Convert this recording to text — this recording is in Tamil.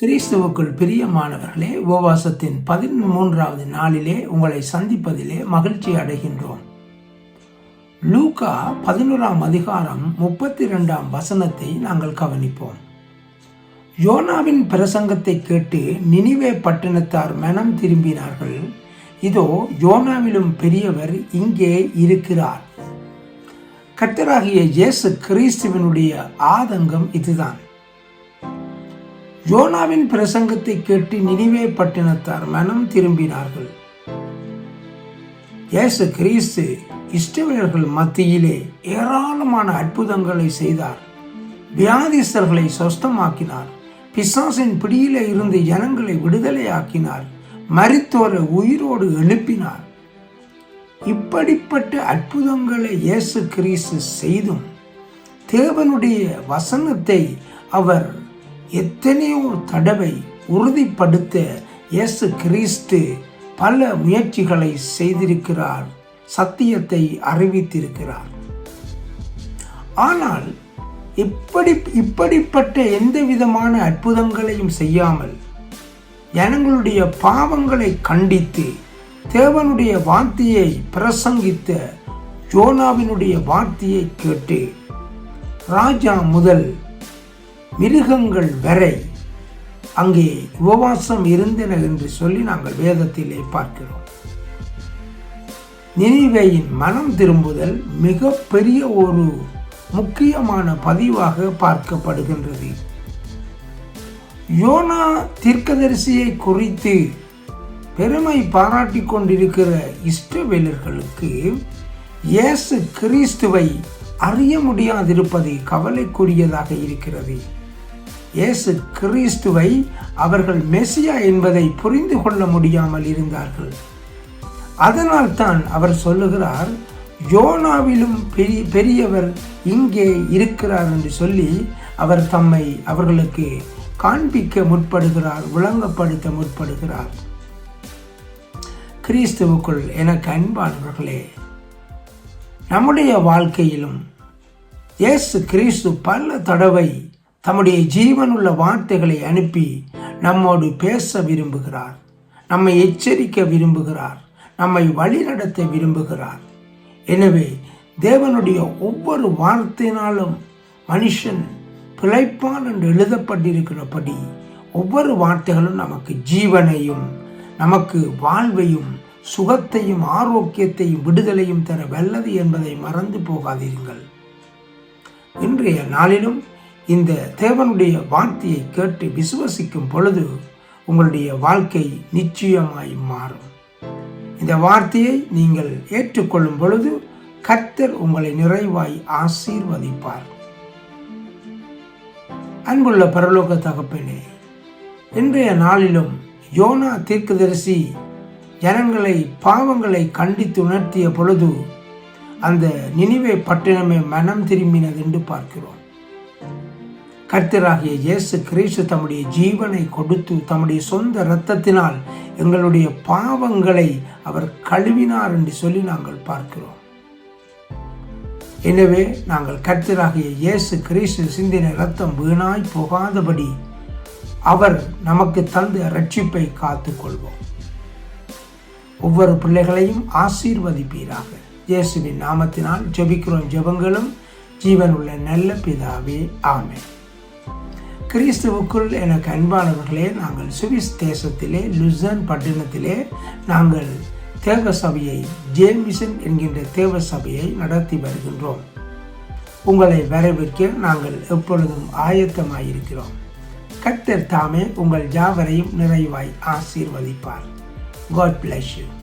கிறிஸ்துவுக்குள் பிரியமானவர்களே உபவாசத்தின் பதிமூன்றாவது நாளிலே உங்களை சந்திப்பதிலே மகிழ்ச்சி அடைகின்றோம். லூகா பதினோராம் அதிகாரம் முப்பத்தி ரெண்டாம் வசனத்தை நாங்கள் கவனிப்போம். யோனாவின் பிரசங்கத்தை கேட்டு நினிவே பட்டணத்தார் மனம் திரும்பினார்கள். இதோ யோனாவிலும் பெரியவர் இங்கே இருக்கிறார். கர்த்தராகிய இயேசு கிறிஸ்துவனுடைய ஆதங்கம் இதுதான். யோனாவின் பிரசங்கத்தை கேட்டு நினைவே பட்டினத்தார் மனம் திரும்பினார்கள். இயேசு கிறிஸ்து இஷ்டவர்கள் மத்தியிலே ஏராளமான அற்புதங்களை செய்தார். வியாதிஸ்தர்களை சொஸ்தமாக்கினார். பிசாசின் பிடியிலே இருந்து ஜனங்களை விடுதலையாக்கினார். மரித்தோரை உயிரோடு எழுப்பினார். இப்படிப்பட்ட அற்புதங்களை இயேசு கிறிஸ்து செய்தும் தேவனுடைய வசனத்தை அவர் எத்தனையோ தடவை உறுதிப்படுத்த இயேசு கிறிஸ்து பல முயற்சிகளை செய்திருக்கிறார் சத்தியத்தை அறிவித்திருக்கிறார். ஆனால் இப்படி இப்படிப்பட்ட எந்த விதமான அற்புதங்களையும் செய்யாமல் ஜனங்களுடைய பாவங்களை கண்டித்து தேவனுடைய வார்த்தையை பிரசங்கித்த ஜோனாவினுடைய வார்த்தையை கேட்டு ராஜா முதல் மிருகங்கள் வரை அங்கே உபவாசம் இருந்தன என்று சொல்லி நாங்கள் வேதத்திலே பார்க்கிறோம். நினைவையின் மனம் திரும்புதல் மிக பெரிய ஒரு முக்கியமான பதிவாக பார்க்கப்படுகின்றது. யோனா தீர்க்கதரிசியை குறித்து பெருமை பாராட்டி கொண்டிருக்கிற இஷ்டவேலர்களுக்கு இயேசு கிறிஸ்துவை அறிய முடியாதிருப்பது கவலைக்குரியதாக இருக்கிறது. இயேசு கிறிஸ்துவை அவர்கள் மெசியா என்பதை புரிந்து கொள்ள முடியாமல் இருந்தார்கள். அதனால் தான் அவர் சொல்லுகிறார் யோனாவிலும் பெரிய பெரியவர் இங்கே இருக்கிறார் என்று சொல்லி அவர் தம்மை அவர்களுக்கு காண்பிக்க முற்படுகிறார் விளங்கப்படுத்த முற்படுகிறார். கிறிஸ்துவுக்குள் எனக்கு அன்பானவர்களே நம்முடைய வாழ்க்கையிலும் இயேசு கிறிஸ்து பல தடவை தம்முடைய ஜீவனுள்ள வார்த்தைகளை அனுப்பி நம்மோடு பேச விரும்புகிறார். நம்மை எச்சரிக்க விரும்புகிறார். நம்மை வழிநடத்த விரும்புகிறார். எனவே தேவனுடைய ஒவ்வொரு வார்த்தையினாலும் மனுஷன் பிழைப்பான் என்று எழுதப்பட்டிருக்கிறபடி ஒவ்வொரு வார்த்தைகளும் நமக்கு ஜீவனையும் நமக்கு வாழ்வையும் சுகத்தையும் ஆரோக்கியத்தையும் விடுதலையும் தர வல்லது என்பதை மறந்து போகாதீர்கள். இன்றைய நாளிலும் இந்த தேவனுடைய வார்த்தையை கேட்டு விசுவசிக்கும் பொழுது உங்களுடைய வாழ்க்கை நிச்சயமாய் மாறும். இந்த வார்த்தையை நீங்கள் ஏற்றுக்கொள்ளும் பொழுது கர்த்தர் உங்களை நிறைவாய் ஆசீர்வதிப்பார். அன்புள்ள பரலோக தகப்பனே இன்றைய நாளிலும் யோனா தீர்க்கதரிசி ஜனங்களை பாவங்களை கண்டித்து உணர்த்திய பொழுது அந்த நினைவை பட்டினமே மனம் திரும்பினது என்று பார்க்கிறோம். கர்த்தராகிய இயேசு கிறிஸ்து தம்முடைய ஜீவனை கொடுத்து தம்முடைய சொந்த இரத்தத்தினால் எங்களுடைய பாவங்களை அவர் கழுவினார் என்று சொல்லி நாங்கள் பார்க்கிறோம். எனவே நாங்கள் கர்த்தராகிய இயேசு கிறிஸ்து சிந்தின ரத்தம் வீணாய் போகாதபடி அவர் நமக்கு தந்த ரட்சிப்பை காத்து கொள்வோம் ஒவ்வொரு பிள்ளைகளையும் ஆசீர்வதிப்பீராக. இயேசுவின் நாமத்தினால் ஜெபிக்கிறோம் ஜெபங்களும். ஜீவனுள்ள நல்ல பிதாவே ஆமே கிறிஸ்துவுக்குள் எனக்கு அன்பானவர்களே நாங்கள் சுவிஸ் தேசத்திலே லுசன் பட்டினத்திலே நாங்கள் தேவ சபையை ஜேமிசன் என்கின்ற தேவ சபையை நடத்தி வருகின்றோம். உங்களை வரவேற்க நாங்கள் எப்பொழுதும் ஆயத்தமாயிருக்கிறோம். கர்த்தர் தாமே உங்கள் ஜாவரையும் நிறைவாய் ஆசீர்வதிப்பார். God bless you